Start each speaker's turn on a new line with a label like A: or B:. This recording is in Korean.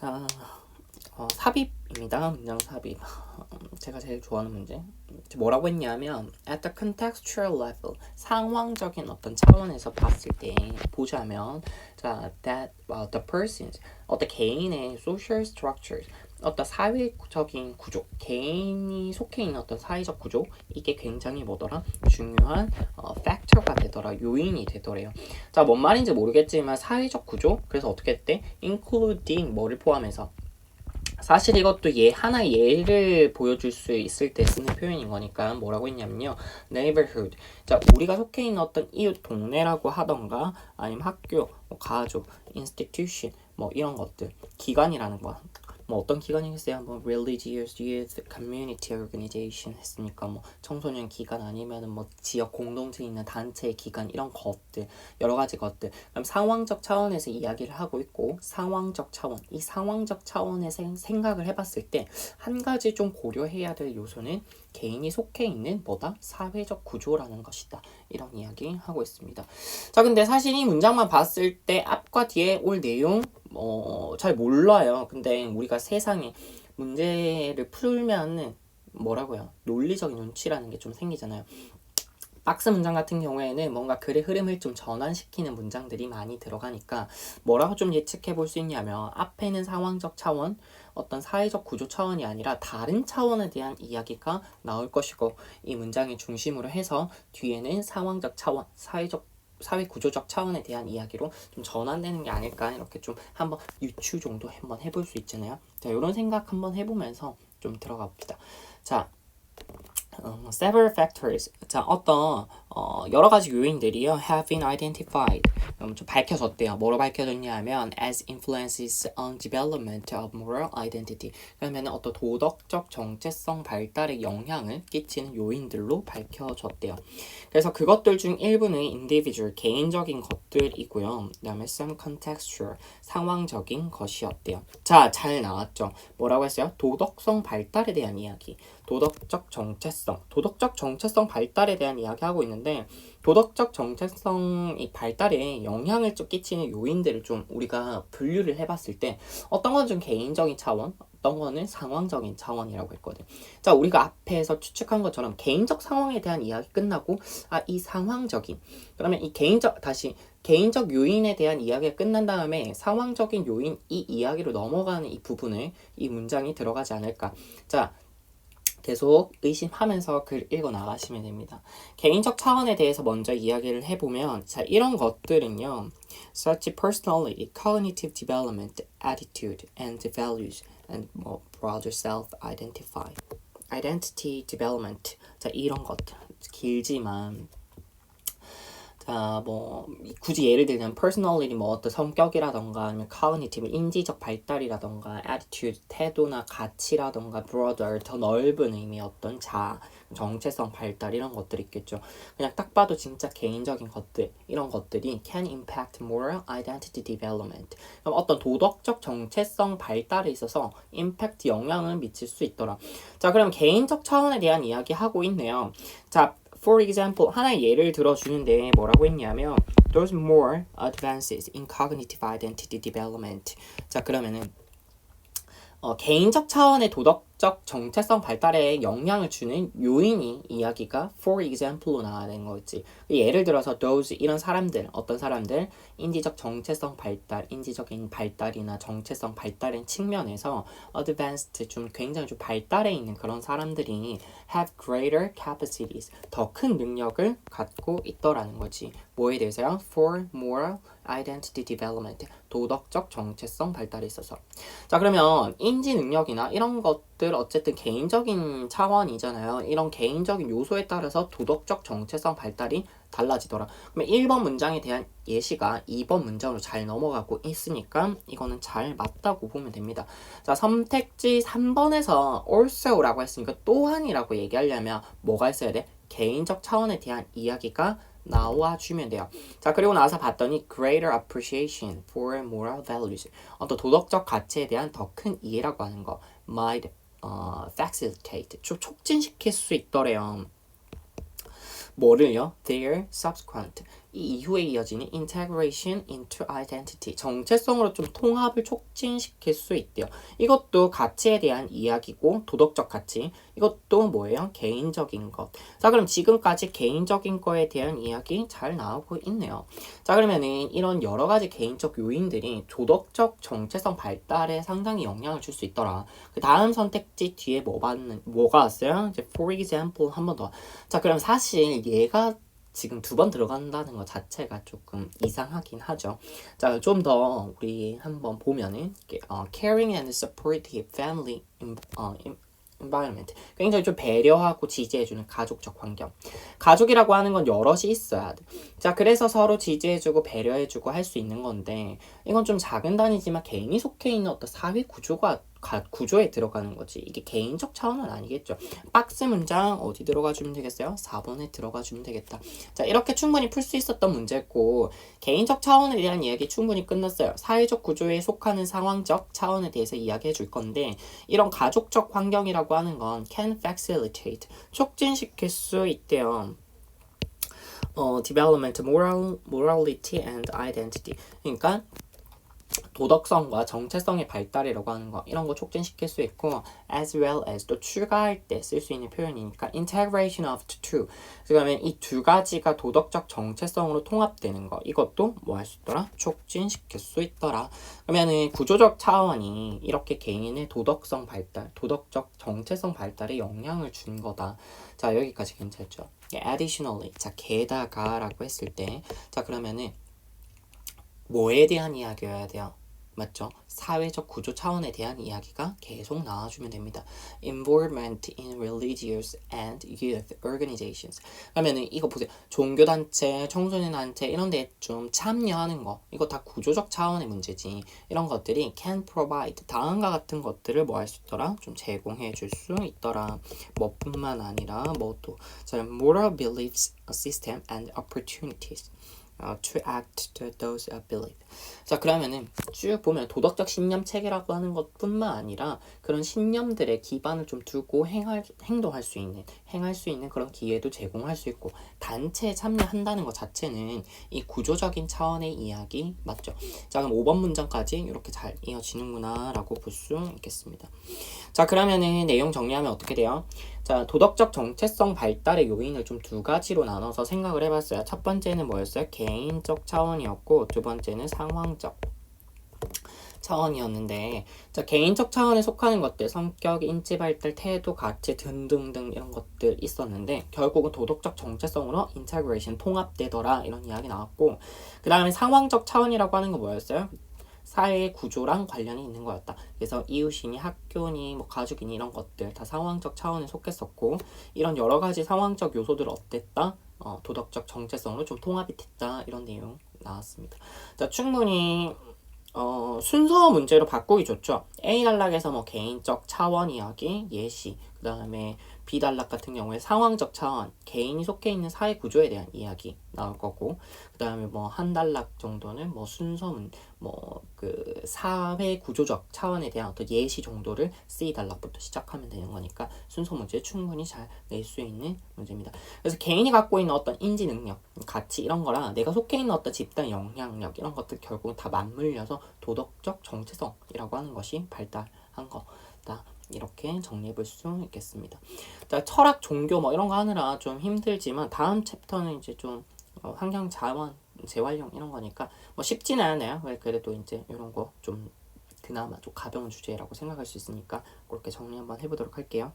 A: 자, 어, 삽입입니다. 문장 삽입. 음, 제가 제일 좋아하는 문제. 뭐라고 했냐면 at the contextual level 상황적인 어떤 차원에서 봤을 때 보자면 자 that uh, the persons 어떤 개인의 social structures 어떤 사회적인 구조 개인이 속해 있는 어떤 사회적 구조 이게 굉장히 뭐더라? 중요한 어, 팩터가 되더라 요인이 되더래요. 자 뭔 말인지 모르겠지만 사회적 구조 그래서 어떻게 했대? including 뭐를 포함해서. 사실 이것도 예 하나의 예를 보여줄 수 있을 때 쓰는 표현인 거니까 뭐라고 했냐면요. neighborhood. 자 우리가 속해 있는 어떤 이웃 동네라고 하던가 아니면 학교 뭐 가족 institution 뭐 이런 것들 기관이라는 거 뭐 어떤 기관이겠어요? 뭐 religious youth community organization 했으니까 뭐 청소년 기관 아니면은 뭐 지역 공동체 있는 단체 기관 이런 것들 여러 가지 것들 그럼 상황적 차원에서 이야기를 하고 있고 상황적 차원 이 상황적 차원에서 생각을 해봤을 때 한 가지 좀 고려해야 될 요소는 개인이 속해 있는 뭐다 사회적 구조라는 것이다 이런 이야기 하고 있습니다. 자 근데 사실 이 문장만 봤을 때 앞과 뒤에 올 내용 어, 잘 몰라요. 근데 우리가 세상에 문제를 풀면은 뭐라고요? 논리적인 눈치라는 게 좀 생기잖아요. 박스 문장 같은 경우에는 뭔가 글의 흐름을 좀 전환시키는 문장들이 많이 들어가니까 뭐라고 좀 예측해 볼 수 있냐면 앞에는 상황적 차원, 어떤 사회적 구조 차원이 아니라 다른 차원에 대한 이야기가 나올 것이고 이 문장의 중심으로 해서 뒤에는 상황적 차원, 사회적 사회 구조적 차원에 대한 이야기로 좀 전환되는 게 아닐까 이렇게 좀 한번 유추 정도 한번 해볼 수 있잖아요. 자, 이런 생각 한번 해보면서 좀 들어가 봅시다. 자, 어, several factors. 자, 어떤 어, 여러 가지 요인들이요 have been identified. 그럼 좀 밝혀졌대요. 뭐로 밝혀졌냐면 as influences on development of moral identity. 그러면 어떤 도덕적 정체성 발달에 영향을 끼치는 요인들로 밝혀졌대요. 그래서 그것들 중 일부는 individual 개인적인 것들이고요. 그다음에 some contextual 상황적인 것이었대요. 자, 잘 나왔죠. 뭐라고 했어요? 도덕성 발달에 대한 이야기. 도덕적 정체성, 도덕적 정체성 발달에 대한 이야기하고 있는데 도덕적 정체성 이 발달에 영향을 좀 끼치는 요인들을 좀 우리가 분류를 해봤을 때 어떤 건 좀 개인적인 차원, 어떤 거는 상황적인 차원이라고 했거든. 자, 우리가 앞에서 추측한 것처럼 개인적 상황에 대한 이야기 끝나고 아, 이 상황적인 그러면 이 개인적 다시 개인적 요인에 대한 이야기가 끝난 다음에 상황적인 요인 이 이야기로 넘어가는 이 부분을 이 문장이 들어가지 않을까. 자, 계속 의심하면서 글 읽어 나가시면 됩니다. 개인적 차원에 대해서 먼저 이야기를 해보면 자 이런 것들은요. such personality, cognitive development, attitude, and values, and 뭐 broader self-identify, identity development 자 이런 것들 길지만 자, 뭐 굳이 예를 들면 personality 뭐 어떤 성격이라던가 아니면 cognitive 인지적 발달이라던가 attitude 태도나 가치라던가 broader 더 넓은 의미 어떤 자 정체성 발달 이런 것들이 있겠죠. 그냥 딱 봐도 진짜 개인적인 것들 이런 것들이 can impact moral identity development. 그럼 어떤 도덕적 정체성 발달에 있어서 impact 영향을 미칠 수 있더라. 자, 그럼 개인적 차원에 대한 이야기 하고 있네요. 자, For example, 하나의 예를 들어주는데 뭐라고 했냐면 There's more advances in cognitive identity development. 자 그러면은 어, 개인적 차원의 도덕 적 정체성 발달에 영향을 주는 요인이 이야기가 for example로 되는 거지. 예를 들어서 those 이런 사람들, 어떤 사람들 인지적 정체성 발달, 인지적인 발달이나 정체성 발달의 측면에서 advanced 좀 굉장히 좀 발달해 있는 그런 사람들이 have greater capacities, 더 큰 능력을 갖고 있더라는 거지. 뭐에 대해서요? For moral identity development, 도덕적 정체성 발달에 있어서. 자 그러면 인지 능력이나 이런 것 들 어쨌든 개인적인 차원이잖아요. 이런 개인적인 요소에 따라서 도덕적 정체성 발달이 달라지더라. 그러면 1번 문장에 대한 예시가 2번 문장으로 잘 넘어가고 있으니까 이거는 잘 맞다고 보면 됩니다. 자, 선택지 3번에서 also라고 했으니까 또한이라고 얘기하려면 뭐가 있어야 돼? 개인적 차원에 대한 이야기가 나와주면 돼요. 자, 그리고 나서 봤더니 greater appreciation for moral values. 어떤 도덕적 가치에 대한 더 큰 이해라고 하는 거. might 어, facilitate. 좀 촉진시킬 수 있더래요. 뭐를요? Their subsequent 이 이후에 이어지는 integration into identity 정체성으로 좀 통합을 촉진시킬 수 있대요. 이것도 가치에 대한 이야기고 도덕적 가치 이것도 뭐예요? 개인적인 것. 자 그럼 지금까지 개인적인 거에 대한 이야기 잘 나오고 있네요. 자 그러면은 이런 여러 가지 개인적 요인들이 도덕적 정체성 발달에 상당히 영향을 줄 수 있더라. 그 다음 선택지 뒤에 뭐 받는 뭐가 왔어요? 이제 for example 한 번 더. 자 그럼 사실 얘가 지금 두 번 들어간다는 것 자체가 조금 이상하긴 하죠. 자, 좀 더 우리 한번 보면은 어, caring and supportive family 어, environment 굉장히 좀 배려하고 지지해주는 가족적 환경. 가족이라고 하는 건 여럿이 있어야 돼. 자, 그래서 서로 지지해주고 배려해주고 할 수 있는 건데 이건 좀 작은 단위지만 개인이 속해 있는 어떤 사회 구조가 가, 구조에 들어가는 거지. 이게 개인적 차원은 아니겠죠. 박스 문장 어디 들어가 주면 되겠어요? 4번에 들어가 주면 되겠다. 자, 이렇게 충분히 풀 수 있었던 문제고 개인적 차원에 대한 이야기 충분히 끝났어요. 사회적 구조에 속하는 상황적 차원에 대해서 이야기해 줄 건데 이런 가족적 환경이라고 하는 건 can facilitate 촉진시킬 수 있대요. 어, development, moral, morality and identity. 그러니까 도덕성과 정체성의 발달이라고 하는 거 이런 거 촉진시킬 수 있고 as well as 또 추가할 때 쓸 수 있는 표현이니까 integration of the two. 그러면 이 두 가지가 도덕적 정체성으로 통합되는 거 이것도 뭐 할 수 있더라? 촉진시킬 수 있더라. 그러면은 구조적 차원이 이렇게 개인의 도덕성 발달 도덕적 정체성 발달에 영향을 준 거다. 자 여기까지 괜찮죠? additionally 자 게다가 라고 했을 때 자 그러면은 뭐에 대한 이야기여야 돼요? 맞죠? 사회적 구조 차원에 대한 이야기가 계속 나와주면 됩니다. Involvement in religious and youth organizations. 그러면은 이거 보세요. 종교단체, 청소년단체 이런 데 좀 참여하는 거. 이거 다 구조적 차원의 문제지. 이런 것들이 can provide. 다음과 같은 것들을 뭐 할 수 있더라? 좀 제공해 줄 수 있더라. 뭐뿐만 아니라 뭐또 moral beliefs system and opportunities. 어, to act to those uh, belief. 자 그러면은 쭉 보면 도덕적 신념 체계라고 하는 것뿐만 아니라 그런 신념들의 기반을 좀 두고 행할 행동할 수 있는 행할 수 있는 그런 기회도 제공할 수 있고 단체에 참여한다는 것 자체는 이 구조적인 차원의 이야기 맞죠? 자 그럼 5번 문장까지 이렇게 잘 이어지는구나라고 볼 수 있겠습니다. 자 그러면은 내용 정리하면 어떻게 돼요? 자 도덕적 정체성 발달의 요인을 좀 두 가지로 나눠서 생각을 해봤어요. 첫 번째는 뭐였어요? 개인적 차원이었고 두 번째는 상황적 차원이었는데 자 개인적 차원에 속하는 것들 성격, 인지 발달, 태도, 가치 등등등 이런 것들 있었는데 결국은 도덕적 정체성으로 인테그레이션 통합되더라 이런 이야기 나왔고 그 다음에 상황적 차원이라고 하는 건 뭐였어요? 사회 구조랑 관련이 있는 거였다. 그래서 이웃이니 학교니 뭐 가족이니 이런 것들 다 상황적 차원에 속했었고 이런 여러 가지 상황적 요소들 어땠다? 어, 도덕적 정체성으로 좀 통합이 됐다 이런 내용 나왔습니다. 자 충분히 어, 순서 문제로 바꾸기 좋죠. A 단락에서 뭐 개인적 차원 이야기, 예시, 그 다음에 B 단락 같은 경우에 상황적 차원, 개인이 속해 있는 사회 구조에 대한 이야기 나올 거고, 그 다음에 뭐 한 단락 정도는 뭐 순서 문, 뭐 그 사회 구조적 차원에 대한 어떤 예시 정도를 C 단락부터 시작하면 되는 거니까 순서 문제 충분히 잘 낼 수 있는 문제입니다. 그래서 개인이 갖고 있는 어떤 인지 능력, 가치 이런 거랑 내가 속해 있는 어떤 집단 영향력 이런 것들 결국은 다 맞물려서 도덕적 정체성이라고 하는 것이 발달한 거다. 이렇게 정리해 볼 수 있겠습니다. 자, 철학, 종교 뭐 이런 거 하느라 좀 힘들지만 다음 챕터는 이제 좀 어, 환경 자원, 재활용 이런 거니까 뭐 쉽지는 않아요. 그래도 이제 이런 거 좀 그나마 좀 가벼운 주제라고 생각할 수 있으니까 그렇게 정리 한번 해보도록 할게요.